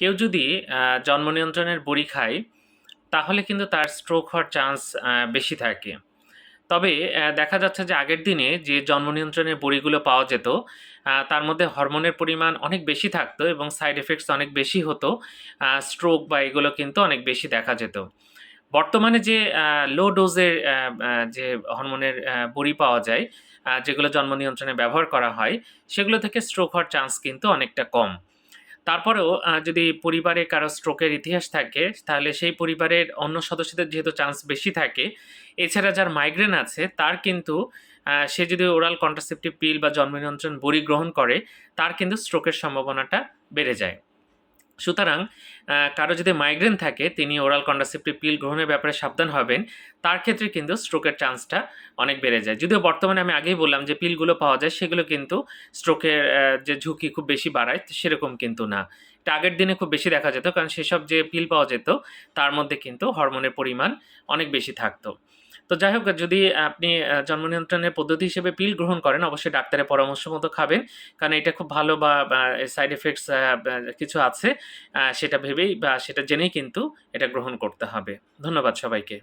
কেউ যদি জন্ম নিয়ন্ত্রণের বড়ি খায়, তাহলে কিন্তু তার স্ট্রোক হওয়ার চান্স বেশি থাকে। তবে দেখা যাচ্ছে যে আগের দিনে যে জন্ম নিয়ন্ত্রণের বড়িগুলো পাওয়া যেত তার মধ্যে হরমোনের পরিমাণ অনেক বেশি থাকতো এবং সাইড এফেক্টস অনেক বেশি হতো স্ট্রোক বা এগুলো কিন্তু অনেক বেশি দেখা যেত। বর্তমানে যে লো ডোজের যে হরমোনের বড়ি পাওয়া যায় যেগুলো জন্ম নিয়ন্ত্রণে ব্যবহার করা হয়, সেগুলো থেকে স্ট্রোক হওয়ার চান্স কিন্তু অনেকটা কম। তারপরেও যদি পরিবারে কারও স্ট্রোকের ইতিহাস থাকে, তাহলে সেই পরিবারের অন্য সদস্যদের যেহেতু চান্স বেশি থাকে, এছাড়া যার মাইগ্রেন আছে, তার কিন্তু সে যদি ওরাল কন্ট্রাসেপটিভ পিল বা জন্ম নিয়ন্ত্রণ বড়ি গ্রহণ করে, তার কিন্তু স্ট্রোকের সম্ভাবনাটা বেড়ে যায়। সুতরাং কারও যদি মাইগ্রেন থাকে, তিনি ওরাল কন্ডাসেপ্টিভ পিল গ্রহণের ব্যাপারে সাবধান হবেন। তার ক্ষেত্রে কিন্তু স্ট্রোকের চান্সটা অনেক বেড়ে যায়। যদিও বর্তমানে আমি আগেই বললাম যে পিলগুলো পাওয়া যায়, সেগুলো কিন্তু স্ট্রোকের যে ঝুঁকি খুব বেশি বাড়ায়, সেরকম কিন্তু না। আগের দিনে খুব বেশি দেখা যেত, কারণ সেসব যে পিল পাওয়া যেত, তার মধ্যে কিন্তু হরমোনের পরিমাণ অনেক বেশি থাকতো। তো যাই হোক, যদি আপনি জন্ম নিয়ন্ত্রণের পদ্ধতি হিসেবে পিল গ্রহণ করেন, অবশ্যই ডাক্তারের পরামর্শ মতো খাবেন, কারণ এটা খুব ভালো বা সাইড এফেক্টস কিছু আছে সেটা ভেবেই বা সেটা জেনেই কিন্তু এটা গ্রহণ করতে হবে। ধন্যবাদ সবাইকে।